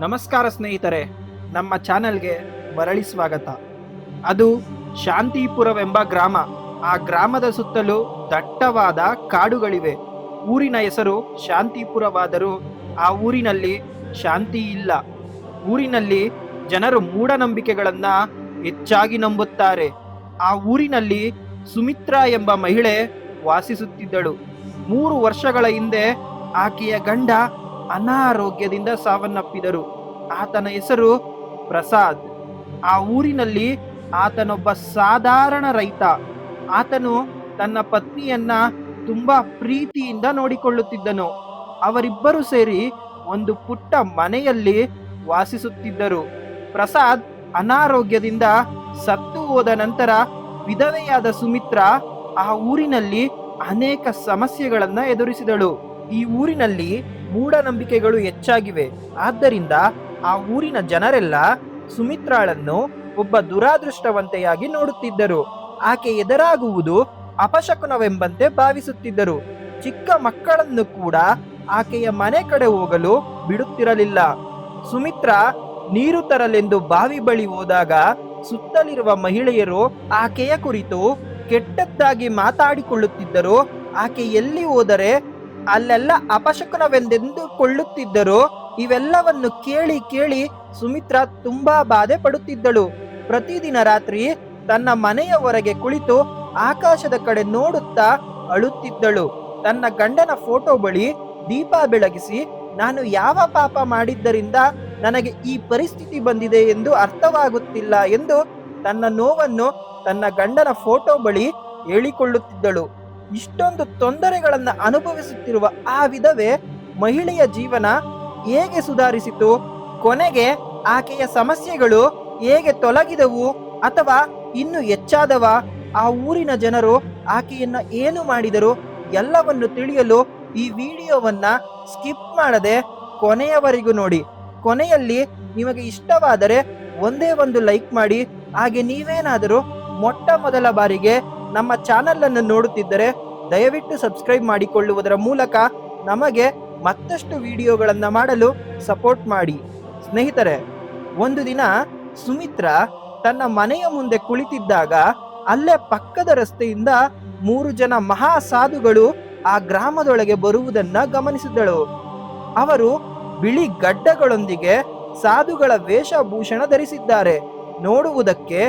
ನಮಸ್ಕಾರ ಸ್ನೇಹಿತರೆ, ನಮ್ಮ ಚಾನೆಲ್ಗೆ ಮರಳಿ ಸ್ವಾಗತ. ಅದು ಶಾಂತಿಪುರವೆಂಬ ಗ್ರಾಮ. ಆ ಗ್ರಾಮದ ಸುತ್ತಲೂ ದಟ್ಟವಾದ ಕಾಡುಗಳಿವೆ. ಊರಿನ ಹೆಸರು ಶಾಂತಿಪುರವಾದರೂ ಆ ಊರಿನಲ್ಲಿ ಶಾಂತಿ ಇಲ್ಲ. ಊರಿನಲ್ಲಿ ಜನರು ಮೂಢನಂಬಿಕೆಗಳನ್ನು ಹೆಚ್ಚಾಗಿ ನಂಬುತ್ತಾರೆ. ಆ ಊರಿನಲ್ಲಿ ಸುಮಿತ್ರಾ ಎಂಬ ಮಹಿಳೆ ವಾಸಿಸುತ್ತಿದ್ದಳು. ಮೂರು ವರ್ಷಗಳ ಹಿಂದೆ ಆಕೆಯ ಗಂಡ ಅನಾರೋಗ್ಯದಿಂದ ಸಾವನ್ನಪ್ಪಿದರು. ಆತನ ಹೆಸರು ಪ್ರಸಾದ್. ಆ ಊರಿನಲ್ಲಿ ಆತನೊಬ್ಬ ಸಾಧಾರಣ ರೈತ. ಆತನು ತನ್ನ ಪತ್ನಿಯನ್ನ ತುಂಬಾ ಪ್ರೀತಿಯಿಂದ ನೋಡಿಕೊಳ್ಳುತ್ತಿದ್ದನು. ಅವರಿಬ್ಬರು ಸೇರಿ ಒಂದು ಪುಟ್ಟ ಮನೆಯಲ್ಲಿ ವಾಸಿಸುತ್ತಿದ್ದರು. ಪ್ರಸಾದ್ ಅನಾರೋಗ್ಯದಿಂದ ಸತ್ತು ಹೋದ ನಂತರ ವಿಧವೆಯಾದ ಸುಮಿತ್ರ ಆ ಊರಿನಲ್ಲಿ ಅನೇಕ ಸಮಸ್ಯೆಗಳನ್ನ ಎದುರಿಸಿದಳು. ಈ ಊರಿನಲ್ಲಿ ಮೂಢನಂಬಿಕೆಗಳು ಹೆಚ್ಚಾಗಿವೆ. ಆದ್ದರಿಂದ ಆ ಊರಿನ ಜನರೆಲ್ಲ ಸುಮಿತ್ರಾಳನ್ನು ಒಬ್ಬ ದುರಾದೃಷ್ಟವಂತೆಯಾಗಿ ನೋಡುತ್ತಿದ್ದರು. ಆಕೆ ಎದುರಾಗುವುದು ಅಪಶಕುನವೆಂಬಂತೆ ಭಾವಿಸುತ್ತಿದ್ದರು. ಚಿಕ್ಕ ಮಕ್ಕಳನ್ನು ಕೂಡ ಆಕೆಯ ಮನೆ ಕಡೆ ಹೋಗಲು ಬಿಡುತ್ತಿರಲಿಲ್ಲ. ಸುಮಿತ್ರಾ ನೀರು ತರಲೆಂದು ಬಾವಿ ಬಳಿ ಹೋದಾಗ ಸುತ್ತಲಿರುವ ಮಹಿಳೆಯರು ಆಕೆಯ ಕುರಿತು ಕೆಟ್ಟದ್ದಾಗಿ ಮಾತಾಡಿಕೊಳ್ಳುತ್ತಿದ್ದರು. ಆಕೆ ಎಲ್ಲಿ ಹೋದರೆ ಅಲ್ಲೆಲ್ಲ ಅಪಶಕುನವೆಂದೆಂದುಕೊಳ್ಳುತ್ತಿದ್ದರು ಇವೆಲ್ಲವನ್ನು ಕೇಳಿ ಕೇಳಿ ಸುಮಿತ್ರಾ ತುಂಬಾ ಬಾಧೆ ಪಡುತ್ತಿದ್ದಳು. ಪ್ರತಿದಿನ ರಾತ್ರಿ ತನ್ನ ಮನೆಯ ಹೊರಗೆ ಕುಳಿತು ಆಕಾಶದ ಕಡೆ ನೋಡುತ್ತಾ ಅಳುತ್ತಿದ್ದಳು. ತನ್ನ ಗಂಡನ ಫೋಟೋ ಬಳಿ ದೀಪ ಬೆಳಗಿಸಿ, ನಾನು ಯಾವ ಪಾಪ ಮಾಡಿದ್ದರಿಂದ ನನಗೆ ಈ ಪರಿಸ್ಥಿತಿ ಬಂದಿದೆ ಎಂದು ಅರ್ಥವಾಗುತ್ತಿಲ್ಲ ಎಂದು ತನ್ನ ನೋವನ್ನು ತನ್ನ ಗಂಡನ ಫೋಟೋ ಬಳಿ ಹೇಳಿಕೊಳ್ಳುತ್ತಿದ್ದಳು. ಇಷ್ಟೊಂದು ತೊಂದರೆಗಳನ್ನು ಅನುಭವಿಸುತ್ತಿರುವ ಆ ವಿಧವೆ ಮಹಿಳೆಯ ಜೀವನ ಹೇಗೆ ಸುಧಾರಿಸಿತು? ಕೊನೆಗೆ ಆಕೆಯ ಸಮಸ್ಯೆಗಳು ಹೇಗೆ ತೊಲಗಿದವು ಅಥವಾ ಇನ್ನು ಹೆಚ್ಚಾದವ? ಆ ಊರಿನ ಜನರು ಆಕೆಯನ್ನ ಏನು ಮಾಡಿದರು? ಎಲ್ಲವನ್ನು ತಿಳಿಯಲು ಈ ವಿಡಿಯೋವನ್ನ ಸ್ಕಿಪ್ ಮಾಡದೆ ಕೊನೆಯವರೆಗೂ ನೋಡಿ. ಕೊನೆಯಲ್ಲಿ ನಿಮಗೆ ಇಷ್ಟವಾದರೆ ಒಂದೇ ಒಂದು ಲೈಕ್ ಮಾಡಿ. ಹಾಗೆ ನೀವೇನಾದರೂ ಮೊಟ್ಟ ಮೊದಲ ಬಾರಿಗೆ ನಮ್ಮ ಚಾನೆಲ್ ಅನ್ನು ನೋಡುತ್ತಿದ್ದರೆ ದಯವಿಟ್ಟು ಸಬ್ಸ್ಕ್ರೈಬ್ ಮಾಡಿಕೊಳ್ಳುವುದರ ಮೂಲಕ ನಮಗೆ ಮತ್ತಷ್ಟು ವಿಡಿಯೋಗಳನ್ನು ಮಾಡಲು ಸಪೋರ್ಟ್ ಮಾಡಿ. ಸ್ನೇಹಿತರೆ, ಒಂದು ದಿನ ಸುಮಿತ್ರಾ ತನ್ನ ಮನೆಯ ಮುಂದೆ ಕುಳಿತಿದ್ದಾಗ ಅಲ್ಲೇ ಪಕ್ಕದ ರಸ್ತೆಯಿಂದ ಮೂರು ಜನ ಮಹಾ ಸಾಧುಗಳು ಆ ಗ್ರಾಮದೊಳಗೆ ಬರುವುದನ್ನ ಗಮನಿಸಿದಳು ಅವರು ಬಿಳಿ ಗಡ್ಡಗಳೊಂದಿಗೆ ಸಾಧುಗಳ ವೇಷಭೂಷಣ ಧರಿಸಿದ್ದಾರೆ. ನೋಡುವುದಕ್ಕೆ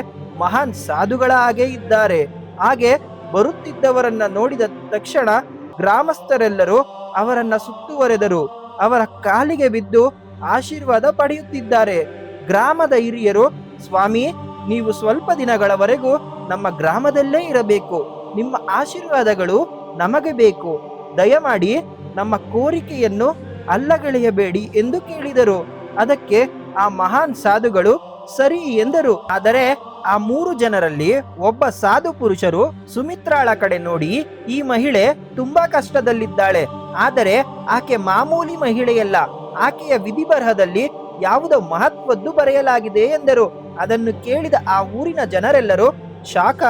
ಮಹಾನ್ ಸಾಧುಗಳ ಹಾಗೆ ಇದ್ದಾರೆ. ಹಾಗೆ ಬರುತ್ತಿದ್ದವರನ್ನ ನೋಡಿದ ತಕ್ಷಣ ಗ್ರಾಮಸ್ಥರೆಲ್ಲರೂ ಅವರನ್ನ ಸುತ್ತುವರೆದರು. ಅವರ ಕಾಲಿಗೆ ಬಿದ್ದು ಆಶೀರ್ವಾದ ಪಡೆಯುತ್ತಿದ್ದಾರೆ. ಗ್ರಾಮದ ಹಿರಿಯರು, ಸ್ವಾಮಿ, ನೀವು ಸ್ವಲ್ಪ ದಿನಗಳವರೆಗೂ ನಮ್ಮ ಗ್ರಾಮದಲ್ಲೇ ಇರಬೇಕು. ನಿಮ್ಮ ಆಶೀರ್ವಾದಗಳು ನಮಗೆ ಬೇಕು. ದಯಮಾಡಿ ನಮ್ಮ ಕೋರಿಕೆಯನ್ನು ಅಲ್ಲಗಳೆಯಬೇಡಿ ಎಂದು ಕೇಳಿದರು. ಅದಕ್ಕೆ ಆ ಮಹಾನ್ ಸಾಧುಗಳು, ಸರಿ ಎಂದರು. ಆದರೆ ಆ ಮೂರು ಜನರಲ್ಲಿ ಒಬ್ಬ ಸಾಧು ಪುರುಷರು ಸುಮಿತ್ರಾಳ ಕಡೆ ನೋಡಿ, ಈ ಮಹಿಳೆ ತುಂಬಾ ಕಷ್ಟದಲ್ಲಿದ್ದಾಳೆ. ಆದರೆ ಆಕೆ ಮಾಮೂಲಿ ಮಹಿಳೆಯಲ್ಲ. ಆಕೆಯ ವಿಧಿ ಬರಹದಲ್ಲಿ ಯಾವುದೋ ಮಹತ್ವದ್ದು ಬರೆಯಲಾಗಿದೆ ಎಂದರು. ಅದನ್ನು ಕೇಳಿದ ಆ ಊರಿನ ಜನರೆಲ್ಲರೂ ಶಾಕ್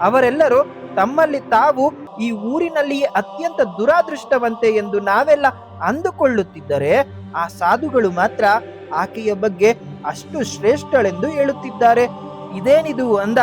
ಅವರೆಲ್ಲರೂ, ತಮ್ಮಲ್ಲಿ ತಾವು ಈ ಊರಿನಲ್ಲಿಯೇ ಅತ್ಯಂತ ದುರಾದೃಷ್ಟವಂತೆ ಎಂದು ನಾವೆಲ್ಲ ಅಂದುಕೊಳ್ಳುತ್ತಿದ್ದರೆ, ಆ ಸಾಧುಗಳು ಮಾತ್ರ ಆಕೆಯ ಬಗ್ಗೆ ಅಷ್ಟು ಶ್ರೇಷ್ಠಳೆಂದು ಹೇಳುತ್ತಿದ್ದಾರೆ. ಇದೇನಿದು ಅಂದ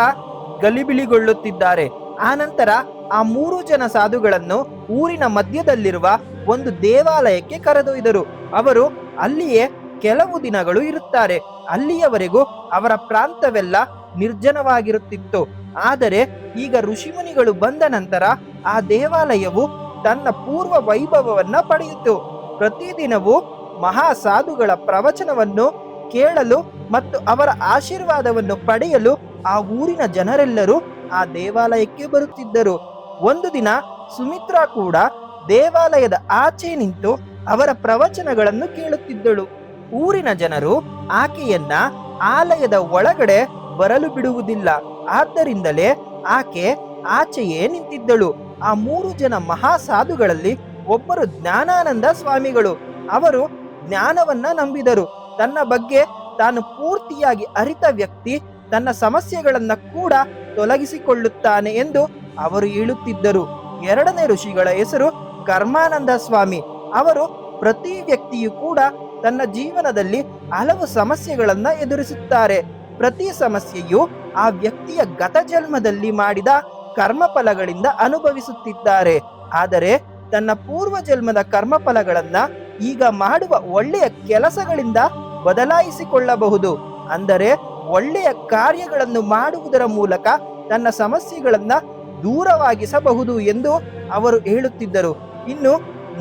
ಗಲಿಬಿಲಿಗೊಳ್ಳುತ್ತಿದ್ದಾರೆ. ಆನಂತರ ಆ ಮೂರು ಜನ ಸಾಧುಗಳನ್ನು ಊರಿನ ಮಧ್ಯದಲ್ಲಿರುವ ಒಂದು ದೇವಾಲಯಕ್ಕೆ ಕರೆದೊಯ್ದರು. ಅವರು ಅಲ್ಲಿಯೇ ಕೆಲವು ದಿನಗಳು ಇರುತ್ತಾರೆ. ಅಲ್ಲಿಯವರೆಗೂ ಅವರ ಪ್ರಾಂತವೆಲ್ಲ ನಿರ್ಜನವಾಗಿರುತ್ತಿತ್ತು. ಆದರೆ ಈಗ ಋಷಿಮುನಿಗಳು ಬಂದ ನಂತರ ಆ ದೇವಾಲಯವು ತನ್ನ ಪೂರ್ವ ವೈಭವವನ್ನ ಪಡೆಯಿತು. ಪ್ರತಿದಿನವೂ ಮಹಾ ಸಾಧುಗಳ ಪ್ರವಚನವನ್ನು ಕೇಳಲು ಮತ್ತು ಅವರ ಆಶೀರ್ವಾದವನ್ನು ಪಡೆಯಲು ಆ ಊರಿನ ಜನರೆಲ್ಲರೂ ಆ ದೇವಾಲಯಕ್ಕೆ ಬರುತ್ತಿದ್ದರು. ಒಂದು ದಿನ ಸುಮಿತ್ರಾ ಕೂಡ ದೇವಾಲಯದ ಆಚೆ ನಿಂತು ಅವರ ಪ್ರವಚನಗಳನ್ನು ಕೇಳುತ್ತಿದ್ದಳು. ಊರಿನ ಜನರು ಆಕೆಯನ್ನ ಆಲಯದ ಒಳಗಡೆ ಬರಲು ಬಿಡುವುದಿಲ್ಲ. ಆದ್ದರಿಂದಲೇ ಆಕೆ ಆಚೆಯೇ ನಿಂತಿದ್ದಳು. ಆ ಮೂರು ಜನ ಮಹಾ ಸಾಧುಗಳಲ್ಲಿ ಒಬ್ಬರು ಜ್ಞಾನಾನಂದ ಸ್ವಾಮಿಗಳು. ಅವರು ಜ್ಞಾನವನ್ನ ನಂಬಿದರು. ತನ್ನ ಬಗ್ಗೆ ತಾನು ಪೂರ್ತಿಯಾಗಿ ಅರಿತ ವ್ಯಕ್ತಿ, ತನ್ನ ಸಮಸ್ಯೆಗಳನ್ನು ಕೂಡ ತೊಲಗಿಸಿಕೊಳ್ಳುತ್ತಾನೆ ಎಂದು ಅವರು ಹೇಳುತ್ತಿದ್ದರು. ಎರಡನೇ ಋಷಿಗಳ ಹೆಸರು ಕರ್ಮಾನಂದ ಸ್ವಾಮಿ. ಅವರು ಪ್ರತಿ ವ್ಯಕ್ತಿಯು ಕೂಡ ತನ್ನ ಜೀವನದಲ್ಲಿ ಹಲವು ಸಮಸ್ಯೆಗಳನ್ನು ಎದುರಿಸುತ್ತಾರೆ. ಪ್ರತಿ ಸಮಸ್ಯೆಯು ಆ ವ್ಯಕ್ತಿಯ ಗತ ಜನ್ಮದಲ್ಲಿ ಮಾಡಿದ ಕರ್ಮಫಲಗಳಿಂದ ಅನುಭವಿಸುತ್ತಿದ್ದಾರೆ. ಆದರೆ ತನ್ನ ಪೂರ್ವ ಜನ್ಮದ ಕರ್ಮಫಲಗಳನ್ನ ಈಗ ಮಾಡುವ ಒಳ್ಳೆಯ ಕೆಲಸಗಳಿಂದ ಬದಲಾಯಿಸಿಕೊಳ್ಳಬಹುದು. ಅಂದರೆ ಒಳ್ಳೆಯ ಕಾರ್ಯಗಳನ್ನು ಮಾಡುವುದರ ಮೂಲಕ ತನ್ನ ಸಮಸ್ಯೆಗಳನ್ನು ದೂರವಾಗಿಸಬಹುದು ಎಂದು ಅವರು ಹೇಳುತ್ತಿದ್ದರು. ಇನ್ನು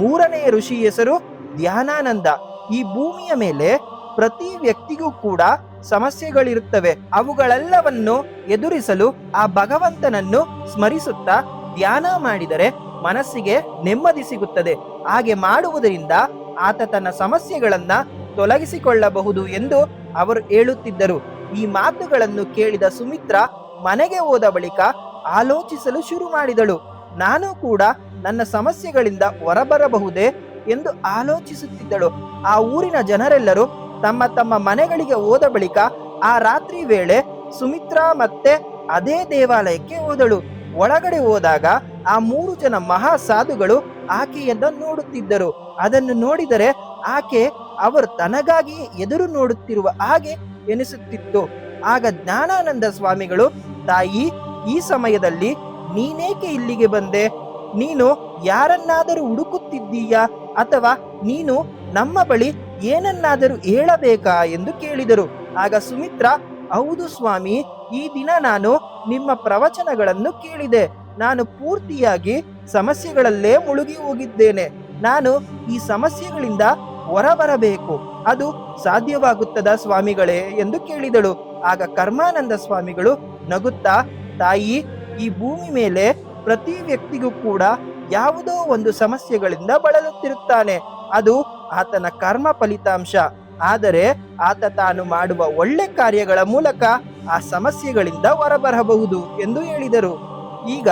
ಮೂರನೆಯ ಋಷಿ ಹೆಸರು ಧ್ಯಾನಾನಂದ. ಈ ಭೂಮಿಯ ಮೇಲೆ ಪ್ರತಿ ವ್ಯಕ್ತಿಗೂ ಕೂಡ ಸಮಸ್ಯೆಗಳಿರುತ್ತವೆ. ಅವುಗಳೆಲ್ಲವನ್ನು ಎದುರಿಸಲು ಆ ಭಗವಂತನನ್ನು ಸ್ಮರಿಸುತ್ತಾ ಧ್ಯಾನ ಮಾಡಿದರೆ ಮನಸ್ಸಿಗೆ ನೆಮ್ಮದಿ ಸಿಗುತ್ತದೆ. ಹಾಗೆ ಮಾಡುವುದರಿಂದ ಆತ ತನ್ನ ಸಮಸ್ಯೆಗಳನ್ನು ತೊಲಗಿಸಿಕೊಳ್ಳಬಹುದು ಎಂದು ಅವರು ಹೇಳುತ್ತಿದ್ದರು. ಈ ಮಾತುಗಳನ್ನು ಕೇಳಿದ ಸುಮಿತ್ರ ಮನೆಗೆ ಹೋದ ಬಳಿಕ ಆಲೋಚಿಸಲು ಶುರು ಮಾಡಿದಳು. ನಾನು ಕೂಡ ನನ್ನ ಸಮಸ್ಯೆಗಳಿಂದ ಹೊರಬರಬಹುದೇ? ಎಂದು ಆಲೋಚಿಸುತ್ತಿದ್ದಳು. ಆ ಊರಿನ ಜನರೆಲ್ಲರೂ ತಮ್ಮ ತಮ್ಮ ಮನೆಗಳಿಗೆ ಹೋದ ಬಳಿಕ ಆ ರಾತ್ರಿ ವೇಳೆ ಸುಮಿತ್ರಾ ಮತ್ತೆ ಅದೇ ದೇವಾಲಯಕ್ಕೆ ಹೋದಳು. ಒಳಗಡೆ ಹೋದಾಗ ಆ ಮೂರು ಜನ ಮಹಾ ಸಾಧುಗಳು ಆಕೆಯನ್ನ ನೋಡುತ್ತಿದ್ದರು. ಅದನ್ನು ನೋಡಿದರೆ ಆಕೆ ಅವರು ತನಗಾಗಿ ಎದುರು ನೋಡುತ್ತಿರುವ ಹಾಗೆ ಎನಿಸುತ್ತಿತ್ತು. ಆಗ ಜ್ಞಾನಾನಂದ ಸ್ವಾಮಿಗಳು, ತಾಯಿ, ಈ ಸಮಯದಲ್ಲಿ ನೀನೇಕೆ ಇಲ್ಲಿಗೆ ಬಂದೆ? ನೀನು ಯಾರನ್ನಾದರೂ ಹುಡುಕುತ್ತಿದ್ದೀಯಾ? ಅಥವಾ ನೀನು ನಮ್ಮ ಬಳಿ ಏನನ್ನಾದರೂ ಹೇಳಬೇಕಾ? ಎಂದು ಕೇಳಿದರು. ಆಗ ಸುಮಿತ್ರ, ಹೌದು ಸ್ವಾಮಿ, ಈ ದಿನ ನಾನು ನಿಮ್ಮ ಪ್ರವಚನಗಳನ್ನು ಕೇಳಿದೆ. ನಾನು ಪೂರ್ತಿಯಾಗಿ ಸಮಸ್ಯೆಗಳಲ್ಲೇ ಮುಳುಗಿ ಹೋಗಿದ್ದೇನೆ. ನಾನು ಈ ಸಮಸ್ಯೆಗಳಿಂದ ಹೊರಬರಬೇಕು. ಅದು ಸಾಧ್ಯವಾಗುತ್ತದ ಸ್ವಾಮಿಗಳೇ ಎಂದು ಕೇಳಿದಳು. ಆಗ ಕರ್ಮಾನಂದ ಸ್ವಾಮಿಗಳು ನಗುತ್ತಾ, ತಾಯಿ, ಈ ಭೂಮಿ ಮೇಲೆ ಪ್ರತಿ ವ್ಯಕ್ತಿಗೂ ಕೂಡ ಯಾವುದೋ ಒಂದು ಸಮಸ್ಯೆಗಳಿಂದ ಬಳಲುತ್ತಿರುತ್ತಾನೆ. ಅದು ಆತನ ಕರ್ಮ ಫಲಿತಾಂಶ. ಆದರೆ ಆತ ತಾನು ಮಾಡುವ ಒಳ್ಳೆ ಕಾರ್ಯಗಳ ಮೂಲಕ ಆ ಸಮಸ್ಯೆಗಳಿಂದ ಹೊರಬರಬಹುದು ಎಂದು ಹೇಳಿದರು. ಈಗ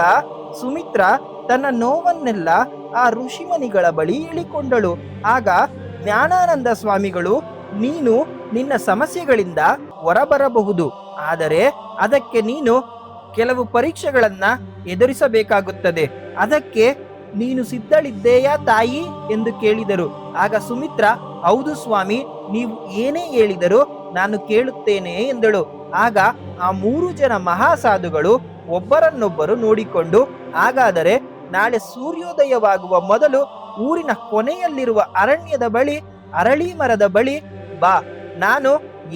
ಸುಮಿತ್ರ ತನ್ನ ನೋವನ್ನೆಲ್ಲ ಆ ಋಷಿಮನಿಗಳ ಬಳಿ ಇಳಿಕೊಂಡಳು ಆಗ ಜ್ಞಾನಾನಂದ ಸ್ವಾಮಿಗಳು, ನೀನು ನಿನ್ನ ಸಮಸ್ಯೆಗಳಿಂದ ಹೊರಬರಬಹುದು. ಆದರೆ ಅದಕ್ಕೆ ನೀನು ಕೆಲವು ಪರೀಕ್ಷೆಗಳನ್ನ ಎದುರಿಸಬೇಕಾಗುತ್ತದೆ. ಅದಕ್ಕೆ ನೀನು ಸಿದ್ಧಳಿದ್ದೇಯಾ ತಾಯಿ? ಎಂದು ಕೇಳಿದರು. ಆಗ ಸುಮಿತ್ರ, ಹೌದು ಸ್ವಾಮಿ, ನೀವು ಏನೇ ಹೇಳಿದರೂ ನಾನು ಕೇಳುತ್ತೇನೆ ಎಂದಳು. ಆಗ ಆ ಮೂರು ಜನ ಮಹಾಸಾಧುಗಳು ಒಬ್ಬರನ್ನೊಬ್ಬರು ನೋಡಿಕೊಂಡು, ಹಾಗಾದರೆ ನಾಳೆ ಸೂರ್ಯೋದಯವಾಗುವ ಮೊದಲು ಊರಿನ ಕೊನೆಯಲ್ಲಿರುವ ಅರಣ್ಯದ ಬಳಿ, ಅರಳಿ ಮರದ ಬಳಿ ಬಾ, ನಾನು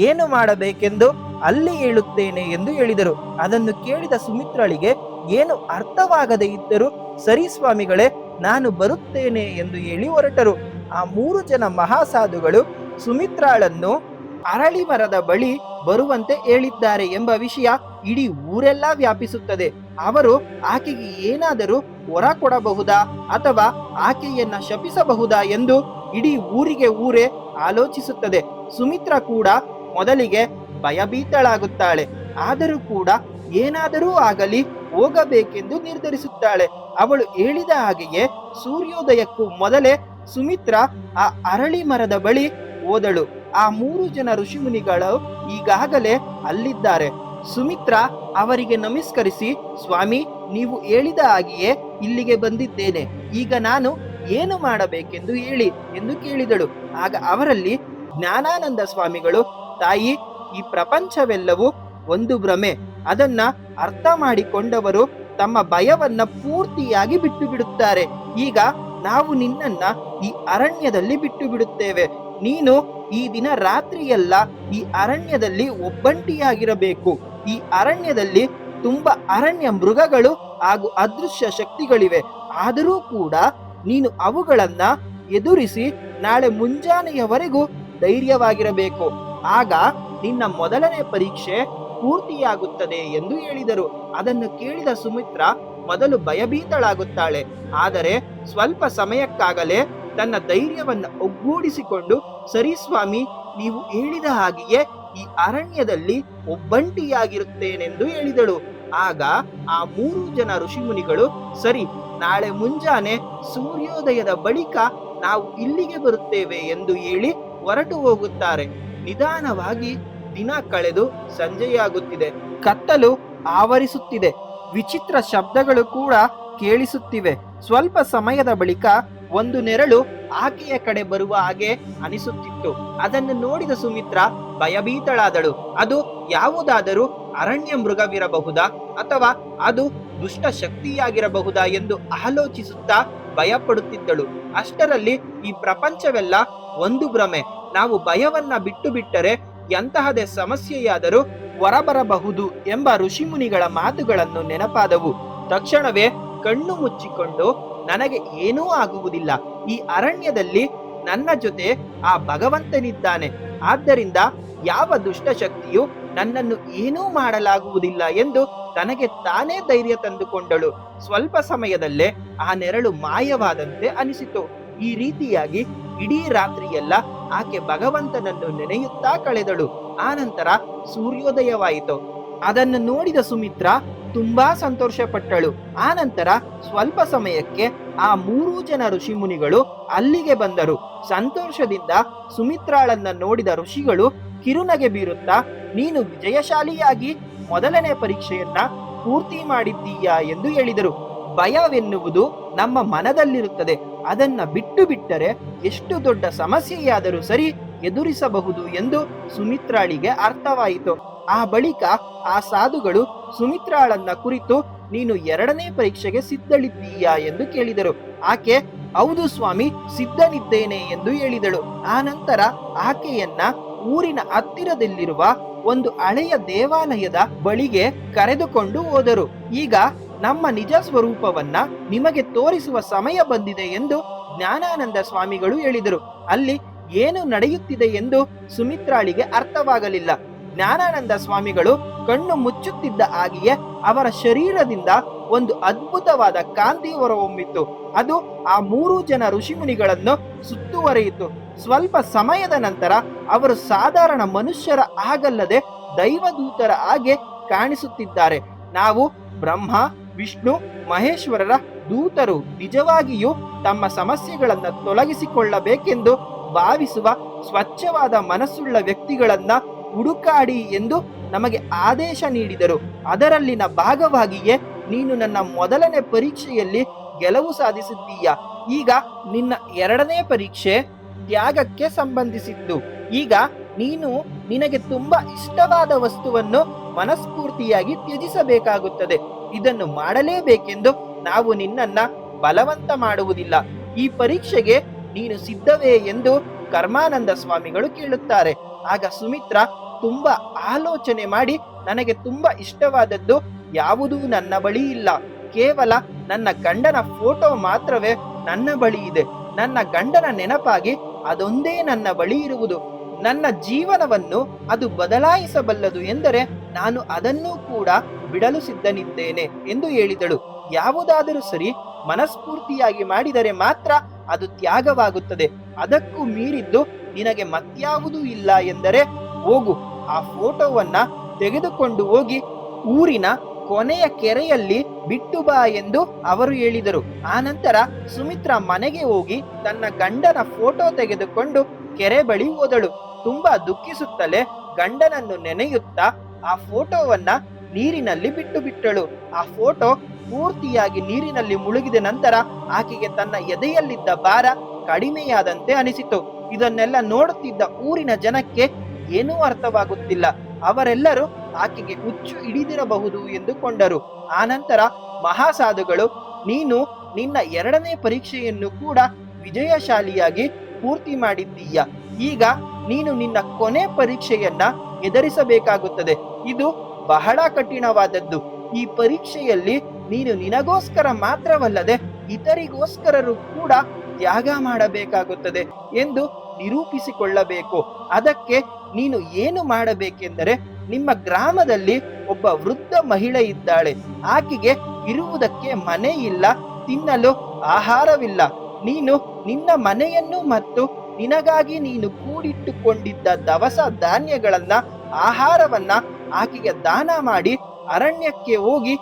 ಏನು ಮಾಡಬೇಕೆಂದು ಅಲ್ಲಿ ಹೇಳುತ್ತೇನೆ ಎಂದು ಹೇಳಿದರು. ಅದನ್ನು ಕೇಳಿದ ಸುಮಿತ್ರಳಿಗೆ, ಏನು ಅರ್ಥವಾಗದೇ ಇದ್ದರೂ ಸರಿ ಸ್ವಾಮಿಗಳೇ, ನಾನು ಬರುತ್ತೇನೆ ಎಂದು ಹೇಳಿ ಹೊರಟರು. ಆ ಮೂರು ಜನ ಮಹಾಸಾಧುಗಳು ಸುಮಿತ್ರಾಳನ್ನು ಅರಳಿ ಮರದ ಬಳಿ ಬರುವಂತೆ ಹೇಳಿದ್ದಾರೆ ಎಂಬ ವಿಷಯ ಇಡೀ ಊರೆಲ್ಲ ವ್ಯಾಪಿಸುತ್ತದೆ. ಅವರು ಆಕೆಗೆ ಏನಾದರೂ ಹೊರ ಕೊಡಬಹುದಾ ಅಥವಾ ಆಕೆಯನ್ನ ಶಪಿಸಬಹುದಾ ಎಂದು ಇಡೀ ಊರಿಗೆ ಊರೇ ಆಲೋಚಿಸುತ್ತದೆ. ಸುಮಿತ್ರ ಕೂಡ ಮೊದಲಿಗೆ ಭಯಭೀತಳಾಗುತ್ತಾಳೆ. ಆದರೂ ಕೂಡ ಏನಾದರೂ ಆಗಲಿ ಹೋಗಬೇಕೆಂದು ನಿರ್ಧರಿಸುತ್ತಾಳೆ. ಅವಳು ಹೇಳಿದ ಹಾಗೆಯೇ ಸೂರ್ಯೋದಯಕ್ಕೂ ಮೊದಲೇ ಸುಮಿತ್ರ ಆ ಅರಳಿ ಮರದ ಬಳಿ ಹೋದಳು. ಆ ಮೂರು ಜನ ಋಷಿಮುನಿಗಳು ಈಗಾಗಲೇ ಅಲ್ಲಿದ್ದಾರೆ. ಸುಮಿತ್ರ ಅವರಿಗೆ ನಮಸ್ಕರಿಸಿ, ಸ್ವಾಮಿ, ನೀವು ಹೇಳಿದ ಹಾಗೆಯೇ ಇಲ್ಲಿಗೆ ಬಂದಿದ್ದೇನೆ. ಈಗ ನಾನು ಏನು ಮಾಡಬೇಕೆಂದು ಹೇಳಿ, ಎಂದು ಕೇಳಿದಳು. ಆಗ ಅವರಲ್ಲಿ, ಜ್ಞಾನಾನಂದ ಸ್ವಾಮಿಗಳು, ತಾಯಿ, ಈ ಪ್ರಪಂಚವೆಲ್ಲವೂ ಒಂದು ಭ್ರಮೆ. ಅದನ್ನ ಅರ್ಥ ಮಾಡಿಕೊಂಡವರು ತಮ್ಮ ಭಯವನ್ನ ಪೂರ್ತಿಯಾಗಿ ಬಿಟ್ಟು ಬಿಡುತ್ತಾರೆ ಈಗ ನಾವು ನಿನ್ನನ್ನ ಈ ಅರಣ್ಯದಲ್ಲಿ ಬಿಟ್ಟು ಬಿಡುತ್ತೇವೆ ನೀನು ಈ ದಿನ ರಾತ್ರಿಯೆಲ್ಲ ಈ ಅರಣ್ಯದಲ್ಲಿ ಒಬ್ಬಂಟಿಯಾಗಿರಬೇಕು. ಈ ಅರಣ್ಯದಲ್ಲಿ ತುಂಬಾ ಅರಣ್ಯ ಮೃಗಗಳು ಹಾಗೂ ಅದೃಶ್ಯ ಶಕ್ತಿಗಳಿವೆ. ಆದರೂ ಕೂಡ ನೀನು ಅವುಗಳನ್ನ ಎದುರಿಸಿ ನಾಳೆ ಮುಂಜಾನೆಯವರೆಗೂ ಧೈರ್ಯವಾಗಿರಬೇಕು. ಆಗ ನಿನ್ನ ಮೊದಲನೇ ಪರೀಕ್ಷೆ ಪೂರ್ತಿಯಾಗುತ್ತದೆ ಎಂದು ಹೇಳಿದರು. ಅದನ್ನು ಕೇಳಿದ ಸುಮಿತ್ರ ಮೊದಲು ಭಯಭೀತಳಾಗುತ್ತಾಳೆ. ಆದರೆ ಸ್ವಲ್ಪ ಸಮಯಕ್ಕಾಗಲೇ ತನ್ನ ಧೈರ್ಯವನ್ನು ಒಗ್ಗೂಡಿಸಿಕೊಂಡು, ಸರಿ ಸ್ವಾಮಿ, ನೀವು ಹೇಳಿದ ಹಾಗೆಯೇ ಈ ಅರಣ್ಯದಲ್ಲಿ ಒಬ್ಬಂಟಿಯಾಗಿರುತ್ತೇನೆಂದು ಹೇಳಿದಳು. ಆಗ ಆ ಮೂರು ಜನ ಋಷಿಮುನಿಗಳು, ಸರಿ, ನಾಳೆ ಮುಂಜಾನೆ ಸೂರ್ಯೋದಯದ ಬಳಿಕ ನಾವು ಇಲ್ಲಿಗೆ ಬರುತ್ತೇವೆ ಎಂದು ಹೇಳಿ ಹೊರಟು ಹೋಗುತ್ತಾರೆ. ನಿಧಾನವಾಗಿ ದಿನ ಕಳೆದು ಸಂಜೆಯಾಗುತ್ತಿದೆ. ಕತ್ತಲು ಆವರಿಸುತ್ತಿದೆ. ವಿಚಿತ್ರ ಶಬ್ದಗಳು ಕೂಡ ಕೇಳಿಸುತ್ತಿವೆ. ಸ್ವಲ್ಪ ಸಮಯದ ಬಳಿಕ ಒಂದು ನೆರಳು ಆಕೆಯ ಕಡೆ ಬರುವ ಹಾಗೆ ಅನಿಸುತ್ತಿತ್ತು. ಅದನ್ನು ನೋಡಿದ ಸುಮಿತ್ರ ಭಯಭೀತಳಾದಳು. ಅದು ಯಾವುದಾದರೂ ಅರಣ್ಯ ಮೃಗವಿರಬಹುದಾ ಅಥವಾ ಅದು ದುಷ್ಟ ಶಕ್ತಿಯಾಗಿರಬಹುದಾ ಎಂದು ಆಲೋಚಿಸುತ್ತಾ ಭಯಪಡುತ್ತಿದ್ದಳು. ಅಷ್ಟರಲ್ಲಿ ಈ ಪ್ರಪಂಚವೆಲ್ಲ ಒಂದು ಭ್ರಮೆ. ನಾವು ಭಯವನ್ನ ಬಿಟ್ಟು ಬಿಟ್ಟರೆ ಎಂತಹದೇ ಸಮಸ್ಯೆಯಾದರೂ ಹೊರಬರಬಹುದು ಎಂಬ ಋಷಿಮುನಿಗಳ ಮಾತುಗಳನ್ನು ನೆನಪಾದವು. ತಕ್ಷಣವೇ ಕಣ್ಣು ಮುಚ್ಚಿಕೊಂಡು ನನಗೆ ಏನೂ ಆಗುವುದಿಲ್ಲ. ಈ ಅರಣ್ಯದಲ್ಲಿ ನನ್ನ ಜೊತೆ ಆ ಭಗವಂತನಿದ್ದಾನೆ. ಆದ್ದರಿಂದ ಯಾವ ದುಷ್ಟಶಕ್ತಿಯು ನನ್ನನ್ನು ಏನೂ ಮಾಡಲಾಗುವುದಿಲ್ಲ ಎಂದು ತನಗೆ ತಾನೇ ಧೈರ್ಯ ತಂದುಕೊಂಡಳು. ಸ್ವಲ್ಪ ಸಮಯದಲ್ಲೇ ಆ ನೆರಳು ಮಾಯವಾದಂತೆ ಅನಿಸಿತು. ಈ ರೀತಿಯಾಗಿ ಇಡೀ ರಾತ್ರಿಯೆಲ್ಲ ಆಕೆ ಭಗವಂತನನ್ನು ನೆನೆಯುತ್ತಾ ಕಳೆದಳು. ಆನಂತರ ಸೂರ್ಯೋದಯವಾಯಿತು. ಅದನ್ನು ನೋಡಿದ ಸುಮಿತ್ರ ತುಂಬಾ ಸಂತೋಷಪಟ್ಟಳು. ಆನಂತರ ಸ್ವಲ್ಪ ಸಮಯಕ್ಕೆ ಆ ಮೂರೂ ಜನ ಋಷಿ ಮುನಿಗಳು ಅಲ್ಲಿಗೆ ಬಂದರು. ಸಂತೋಷದಿಂದ ಸುಮಿತ್ರಾಳನ್ನ ನೋಡಿದ ಋಷಿಗಳು, ಕಿರುನಗೆ ಬೀರುತ್ತಾ, ನೀನು ವಿಜಯಶಾಲಿಯಾಗಿ ಮೊದಲನೇ ಪರೀಕ್ಷೆಯನ್ನ ಪೂರ್ತಿ ಮಾಡಿದ್ದೀಯಾ ಎಂದು ಹೇಳಿದರು. ಭಯವೆನ್ನುವುದು ನಮ್ಮ ಮನದಲ್ಲಿರುತ್ತದೆ. ಅದನ್ನ ಬಿಟ್ಟು ಬಿಟ್ಟರೆ ಎಷ್ಟು ದೊಡ್ಡ ಸಮಸ್ಯೆಯಾದರೂ ಸರಿ ಎದುರಿಸಬಹುದು ಎಂದು ಸುಮಿತ್ರಾಳಿಗೆ ಅರ್ಥವಾಯಿತು. ಆ ಬಳಿಕ ಆ ಸಾಧುಗಳು ಸುಮಿತ್ರಾಳನ್ನ ಕುರಿತು ನೀನು ಎರಡನೇ ಪರೀಕ್ಷೆಗೆ ಸಿದ್ಧಳಿದ್ದೀಯಾ ಎಂದು ಕೇಳಿದರು. ಆಕೆ, ಹೌದು ಸ್ವಾಮಿ, ಸಿದ್ಧನಿದ್ದೇನೆ ಎಂದು ಹೇಳಿದಳು. ಆನಂತರ ಆಕೆಯನ್ನ ಊರಿನ ಹತ್ತಿರದಲ್ಲಿರುವ ಒಂದು ಹಳೆಯ ದೇವಾಲಯದ ಬಳಿಗೆ ಕರೆದುಕೊಂಡು ಹೋದರು. ಈಗ ನಮ್ಮ ನಿಜ ಸ್ವರೂಪವನ್ನ ನಿಮಗೆ ತೋರಿಸುವ ಸಮಯ ಬಂದಿದೆ ಎಂದು ಜ್ಞಾನಾನಂದ ಸ್ವಾಮಿಗಳು ಹೇಳಿದರು. ಅಲ್ಲಿ ಏನು ನಡೆಯುತ್ತಿದೆ ಎಂದು ಸುಮಿತ್ರಾಳಿಗೆ ಅರ್ಥವಾಗಲಿಲ್ಲ. ಜ್ಞಾನಾನಂದ ಸ್ವಾಮಿಗಳು ಕಣ್ಣು ಮುಚ್ಚುತ್ತಿದ್ದ ಹಾಗೆಯೇ ಅವರ ಶರೀರದಿಂದ ಒಂದು ಅದ್ಭುತವಾದ ಕಾಂತಿ ಹೊರಹೊಮ್ಮಿತ್ತು. ಅದು ಆ ಮೂರು ಜನ ಋಷಿಮುನಿಗಳನ್ನು ಸುತ್ತುವರಿಯಿತು. ಸ್ವಲ್ಪ ಸಮಯದ ನಂತರ ಅವರು ಸಾಧಾರಣ ಮನುಷ್ಯರ ಆಗಲ್ಲದೆ ದೈವದೂತರ ಹಾಗೆ ಕಾಣಿಸುತ್ತಿದ್ದಾರೆ. ನಾವು ಬ್ರಹ್ಮ, ವಿಷ್ಣು, ಮಹೇಶ್ವರರ ದೂತರು ನಿಜವಾಗಿಯೂ ತಮ್ಮ ಸಮಸ್ಯೆಗಳನ್ನು ತೊಲಗಿಸಿಕೊಳ್ಳಬೇಕೆಂದು ಭಾವಿಸುವ ಸ್ವಚ್ಛವಾದ ಮನಸ್ಸುಳ್ಳ ವ್ಯಕ್ತಿಗಳನ್ನ ಹುಡುಕಾಡಿ ಎಂದು ನಮಗೆ ಆದೇಶ ನೀಡಿದರು. ಅದರಲ್ಲಿನ ಭಾಗವಾಗಿಯೇ ನೀನು ನನ್ನ ಮೊದಲನೇ ಪರೀಕ್ಷೆಯಲ್ಲಿ ಗೆಲುವು ಸಾಧಿಸಿದ್ದೀಯ. ಈಗ ನಿನ್ನ ಎರಡನೇ ಪರೀಕ್ಷೆ ತ್ಯಾಗಕ್ಕೆ ಸಂಬಂಧಿಸಿದ್ದು. ಈಗ ನೀನು ನಿನಗೆ ತುಂಬಾ ಇಷ್ಟವಾದ ವಸ್ತುವನ್ನು ಮನಸ್ಫೂರ್ತಿಯಾಗಿ ತ್ಯಜಿಸಬೇಕಾಗುತ್ತದೆ. ಇದನ್ನು ಮಾಡಲೇಬೇಕೆಂದು ನಾವು ನಿನ್ನನ್ನ ಬಲವಂತ ಮಾಡುವುದಿಲ್ಲ. ಈ ಪರೀಕ್ಷೆಗೆ ನೀನು ಸಿದ್ಧವೇ ಎಂದು ಕರ್ಮಾನಂದ ಸ್ವಾಮಿಗಳು ಕೇಳುತ್ತಾರೆ. ಆಗ ಸುಮಿತ್ರ ತುಂಬಾ ಆಲೋಚನೆ ಮಾಡಿ, ನನಗೆ ತುಂಬಾ ಇಷ್ಟವಾದದ್ದು ಯಾವುದೂ ನನ್ನ ಬಳಿ ಇಲ್ಲ. ಕೇವಲ ನನ್ನ ಗಂಡನ ಫೋಟೋ ಮಾತ್ರವೇ ನನ್ನ ಬಳಿ ಇದೆ. ನನ್ನ ಗಂಡನ ನೆನಪಾಗಿ ಅದೊಂದೇ ನನ್ನ ಬಳಿ ಇರುವುದು. ನನ್ನ ಜೀವನವನ್ನು ಅದು ಬದಲಾಯಿಸಬಲ್ಲದು ಎಂದರೆ ನಾನು ಅದನ್ನೂ ಕೂಡ ಬಿಡಲು ಸಿದ್ಧನಿದ್ದೇನೆ ಎಂದು ಹೇಳಿದಳು. ಯಾವುದಾದರೂ ಸರಿ ಮನಸ್ಫೂರ್ತಿಯಾಗಿ ಮಾಡಿದರೆ ಮಾತ್ರ ಅದು ತ್ಯಾಗವಾಗುತ್ತದೆ. ಅದಕ್ಕೂ ಮೀರಿದ್ದು ನಿನಗೆ ಮತ್ಯಾವುದೂ ಇಲ್ಲ ಎಂದರೆ ಹೋಗು, ಆ ಫೋಟೋವನ್ನ ತೆಗೆದುಕೊಂಡು ಹೋಗಿ ಊರಿನ ಕೊನೆಯ ಕೆರೆಯಲ್ಲಿ ಬಿಟ್ಟು ಬಾ ಎಂದು ಅವರು ಹೇಳಿದರು. ಆನಂತರ ಸುಮಿತ್ರ ಮನೆಗೆ ಹೋಗಿ ತನ್ನ ಗಂಡನ ಫೋಟೋ ತೆಗೆದುಕೊಂಡು ಕೆರೆ ಬಳಿ ಹೋದಳು. ತುಂಬಾ ದುಃಖಿಸುತ್ತಲೇ ಗಂಡನನ್ನು ನೆನೆಯುತ್ತಾ ಆ ಫೋಟೋವನ್ನ ನೀರಿನಲ್ಲಿ ಬಿಟ್ಟು ಬಿಟ್ಟಳು. ಆ ಫೋಟೋ ಪೂರ್ತಿಯಾಗಿ ನೀರಿನಲ್ಲಿ ಮುಳುಗಿದ ನಂತರ ಆಕೆಗೆ ತನ್ನ ಎದೆಯಲ್ಲಿದ್ದ ಭಾರ ಕಡಿಮೆಯಾದಂತೆ ಅನಿಸಿತು. ಇದನ್ನೆಲ್ಲ ನೋಡುತ್ತಿದ್ದ ಊರಿನ ಜನಕ್ಕೆ ಏನೂ ಅರ್ಥವಾಗುತ್ತಿಲ್ಲ. ಅವರೆಲ್ಲರೂ ಆಕೆಗೆ ಹುಚ್ಚು ಹಿಡಿದಿರಬಹುದು ಎಂದುಕೊಂಡರು. ಆನಂತರ ಮಹಾಸಾಧುಗಳು, ನೀನು ನಿನ್ನ ಎರಡನೇ ಪರೀಕ್ಷೆಯನ್ನು ಕೂಡ ವಿಜಯಶಾಲಿಯಾಗಿ ಪೂರ್ತಿ ಮಾಡಿದ್ದೀಯ. ಈಗ ನೀನು ನಿನ್ನ ಕೊನೆ ಪರೀಕ್ಷೆಯನ್ನ ಎದುರಿಸಬೇಕಾಗುತ್ತದೆ. ಇದು ಬಹಳ ಕಠಿಣವಾದದ್ದು. ಈ ಪರೀಕ್ಷೆಯಲ್ಲಿ ನೀನು ನಿನಗೋಸ್ಕರ ಮಾತ್ರವಲ್ಲದೆ ಇತರಿಗೋಸ್ಕರರು ಕೂಡ ತ್ಯಾಗ ಮಾಡಬೇಕಾಗುತ್ತದೆ ಎಂದು ನಿರೂಪಿಸಿಕೊಳ್ಳಬೇಕು. ಅದಕ್ಕೆ ನೀನು ಏನು ಮಾಡಬೇಕೆಂದರೆ ನಿಮ್ಮ ಗ್ರಾಮದಲ್ಲಿ ಒಬ್ಬ ವೃದ್ಧ ಮಹಿಳೆ ಇದ್ದಾಳೆ. ಆಕೆಗೆ ಇರುವುದಕ್ಕೆ ಮನೆ ಇಲ್ಲ, ತಿನ್ನಲು ಆಹಾರವಿಲ್ಲ. ನೀನು ನಿನ್ನ ಮನೆಯನ್ನು ಮತ್ತು ನಿನಗಾಗಿ ನೀನು ಕೂಡಿಟ್ಟುಕೊಂಡಿದ್ದ ದವಸ ಧಾನ್ಯಗಳನ್ನ, ಆಹಾರವನ್ನ ಆಕೆಗೆ ದಾನ ಮಾಡಿ ಅರಣ್ಯಕ್ಕೆ ಹೋಗಿ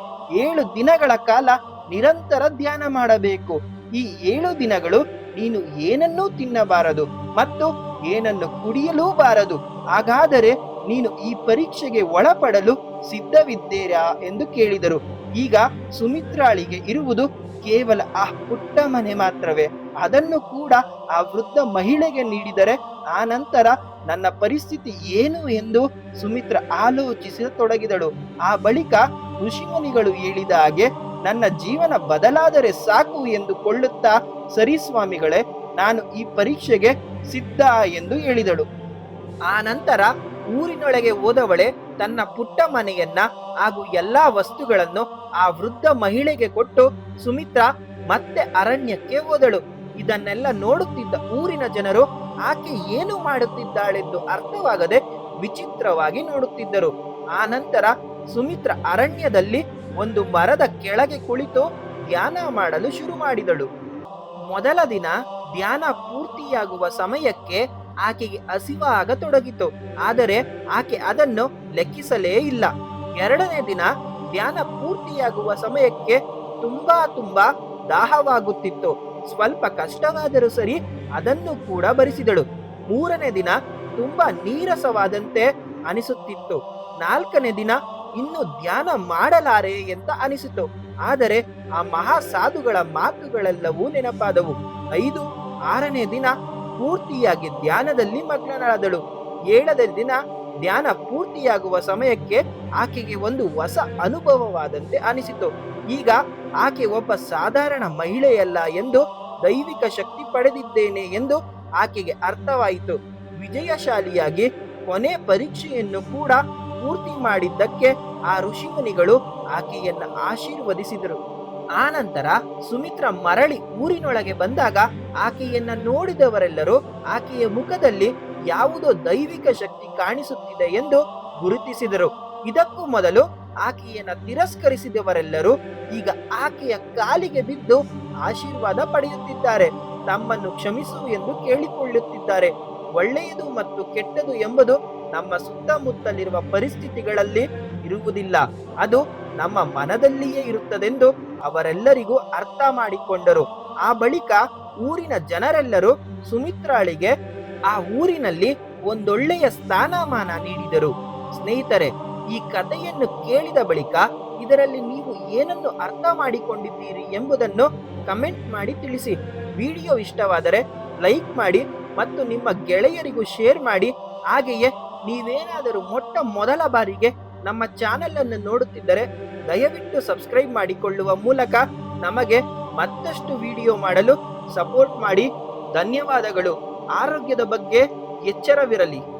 ಏಳು ದಿನಗಳ ಕಾಲ ನಿರಂತರ ಧ್ಯಾನ ಮಾಡಬೇಕು. ಈ ಏಳು ದಿನಗಳು ನೀನು ಏನನ್ನೂ ತಿನ್ನಬಾರದು ಮತ್ತು ಏನನ್ನು ಕುಡಿಯಲೂ ಬಾರದು ಹಾಗಾದರೆ ನೀನು ಈ ಪರೀಕ್ಷೆಗೆ ಒಳಪಡಲು ಸಿದ್ಧವಿದ್ದೀರಾ ಎಂದು ಕೇಳಿದರು. ಈಗ ಸುಮಿತ್ರಾಳಿಗೆ ಇರುವುದು ಕೇವಲ ಆ ಪುಟ್ಟ ಮನೆ ಮಾತ್ರವೇ. ಅದನ್ನು ಕೂಡ ಆ ವೃದ್ಧ ಮಹಿಳೆಗೆ ನೀಡಿದರೆ ಆ ನಂತರ ನನ್ನ ಪರಿಸ್ಥಿತಿ ಏನು ಎಂದು ಸುಮಿತ್ರ ಆಲೋಚಿಸತೊಡಗಿದಳು. ಆ ಬಳಿಕ ಋಷಿಮುನಿಗಳು ಹೇಳಿದ ಹಾಗೆ ನನ್ನ ಜೀವನ ಬದಲಾದರೆ ಸಾಕು ಎಂದು ಕೊಳ್ಳುತ್ತಾ ಸರಿ ಸ್ವಾಮಿಗಳೇ, ನಾನು ಈ ಪರೀಕ್ಷೆಗೆ ಸಿದ್ಧ ಎಂದು ಹೇಳಿದಳು. ಆ ನಂತರ ಊರಿನೊಳಗೆ ಹೋದವಳೆ ತನ್ನ ಪುಟ್ಟ ಮನೆಯನ್ನ ಹಾಗೂ ಎಲ್ಲಾ ವಸ್ತುಗಳನ್ನು ಆ ವೃದ್ಧ ಮಹಿಳೆಗೆ ಕೊಟ್ಟು ಸುಮಿತ್ರ ಮತ್ತೆ ಅರಣ್ಯಕ್ಕೆ ಹೋದಳು. ಇದನ್ನೆಲ್ಲ ನೋಡುತ್ತಿದ್ದ ಊರಿನ ಜನರು, ಆಕೆ ಏನು ಮಾಡುತ್ತಿದ್ದಾಳೆಂದು ಅರ್ಥವಾಗದೆ ವಿಚಿತ್ರವಾಗಿ ನೋಡುತ್ತಿದ್ದರು. ಆ ನಂತರ ಸುಮಿತ್ರ ಅರಣ್ಯದಲ್ಲಿ ಒಂದು ಮರದ ಕೆಳಗೆ ಕುಳಿತು ಧ್ಯಾನ ಮಾಡಲು ಶುರು ಮಾಡಿದಳು. ಮೊದಲ ದಿನ ಧ್ಯಾನ ಪೂರ್ತಿಯಾಗುವ ಸಮಯಕ್ಕೆ ಆಕೆಗೆ ಹಸಿವಾಗತೊಡಗಿತು ಆದರೆ ಆಕೆ ಅದನ್ನು ಲೆಕ್ಕಿಸಲೇ ಇಲ್ಲ. ಎರಡನೇ ದಿನ ಧ್ಯಾನ ಪೂರ್ತಿಯಾಗುವ ಸಮಯಕ್ಕೆ ತುಂಬಾ ತುಂಬಾ ದಾಹವಾಗುತ್ತಿತ್ತು. ಸ್ವಲ್ಪ ಕಷ್ಟವಾದರೂ ಸರಿ ಅದನ್ನು ಕೂಡ ಭರಿಸಿದಳು ಮೂರನೇ ದಿನ ತುಂಬಾ ನೀರಸವಾದಂತೆ ಅನಿಸುತ್ತಿತ್ತು. ನಾಲ್ಕನೇ ದಿನ ಇನ್ನು ಧ್ಯಾನ ಮಾಡಲಾರೆ ಅಂತ ಅನಿಸಿತು. ಆದರೆ ಆ ಮಹಾ ಸಾಧುಗಳ ಮಾತುಗಳೆಲ್ಲವೂ ನೆನಪಾದವು. ಐದು, ಆರನೇ ದಿನ ಪೂರ್ತಿಯಾಗಿ ಧ್ಯಾನದಲ್ಲಿ ಮಗ್ನನಾದಳು ಏಳನೇ ದಿನ ಧ್ಯಾನ ಪೂರ್ತಿಯಾಗುವ ಸಮಯಕ್ಕೆ ಆಕೆಗೆ ಒಂದು ಹೊಸ ಅನುಭವವಾದಂತೆ ಅನಿಸಿತು. ಈಗ ಆಕೆ ಒಬ್ಬ ಸಾಧಾರಣ ಮಹಿಳೆಯಲ್ಲ ಎಂದು ದೈವಿಕ ಶಕ್ತಿ ಪಡೆದಿದ್ದೇನೆ ಎಂದು ಆಕೆಗೆ ಅರ್ಥವಾಯಿತು. ವಿಜಯಶಾಲಿಯಾಗಿ ಕೊನೆ ಪರೀಕ್ಷೆಯನ್ನು ಕೂಡ ಪೂರ್ತಿ ಮಾಡಿದ್ದಕ್ಕೆ ಆ ಋಷಿಮುನಿಗಳು ಆಕೆಯನ್ನ ಆಶೀರ್ವದಿಸಿದರು. ಆ ನಂತರ ಸುಮಿತ್ರ ಮರಳಿ ಊರಿನೊಳಗೆ ಬಂದಾಗ ಆಕೆಯನ್ನ ನೋಡಿದವರೆಲ್ಲರೂ ಆಕೆಯ ಮುಖದಲ್ಲಿ ಯಾವುದೋ ದೈವಿಕ ಶಕ್ತಿ ಕಾಣಿಸುತ್ತಿದೆ ಎಂದು ಗುರುತಿಸಿದರು. ಇದಕ್ಕೂ ಮೊದಲು ಆಕೆಯನ್ನ ತಿರಸ್ಕರಿಸಿದವರೆಲ್ಲರೂ ಈಗ ಆಕೆಯ ಕಾಲಿಗೆ ಬಿದ್ದು ಆಶೀರ್ವಾದ ಪಡೆಯುತ್ತಿದ್ದಾರೆ. ತಮ್ಮನ್ನು ಕ್ಷಮಿಸು ಎಂದು ಕೇಳಿಕೊಳ್ಳುತ್ತಿದ್ದಾರೆ. ಒಳ್ಳೆಯದು ಮತ್ತು ಕೆಟ್ಟದು ಎಂಬುದು ನಮ್ಮ ಸುತ್ತಮುತ್ತಲಿರುವ ಪರಿಸ್ಥಿತಿಗಳಲ್ಲಿ ಇರುವುದಿಲ್ಲ. ಅದು ನಮ್ಮ ಮನದಲ್ಲಿಯೇ ಇರುತ್ತದೆಂದು ಅವರೆಲ್ಲರಿಗೂ ಅರ್ಥ ಮಾಡಿಕೊಂಡರು. ಆ ಬಳಿಕ ಊರಿನ ಜನರೆಲ್ಲರೂ ಸುಮಿತ್ರಾಳಿಗೆ ಆ ಊರಿನಲ್ಲಿ ಒಂದೊಳ್ಳೆಯ ಸ್ಥಾನಮಾನ ನೀಡಿದರು. ಸ್ನೇಹಿತರೆ, ಈ ಕಥೆಯನ್ನು ಕೇಳಿದ ಬಳಿಕ ಇದರಲ್ಲಿ ನೀವು ಏನನ್ನು ಅರ್ಥ ಮಾಡಿಕೊಂಡಿದ್ದೀರಿ ಎಂಬುದನ್ನು ಕಮೆಂಟ್ ಮಾಡಿ ತಿಳಿಸಿ. ವಿಡಿಯೋ ಇಷ್ಟವಾದರೆ ಲೈಕ್ ಮಾಡಿ ಮತ್ತು ನಿಮ್ಮ ಗೆಳೆಯರಿಗೂ ಶೇರ್ ಮಾಡಿ. ಹಾಗೆಯೇ ನೀವೇನಾದರೂ ಮೊಟ್ಟ ಮೊದಲ ಬಾರಿಗೆ ನಮ್ಮ ಚಾನೆಲ್ ಅನ್ನು ನೋಡುತ್ತಿದ್ದರೆ ದಯವಿಟ್ಟು ಸಬ್ಸ್ಕ್ರೈಬ್ ಮಾಡಿಕೊಳ್ಳುವ ಮೂಲಕ ನಮಗೆ ಮತ್ತಷ್ಟು ವಿಡಿಯೋ ಮಾಡಲು ಸಪೋರ್ಟ್ ಮಾಡಿ. ಧನ್ಯವಾದಗಳು. ಆರೋಗ್ಯದ ಬಗ್ಗೆ ಎಚ್ಚರವಿರಲಿ.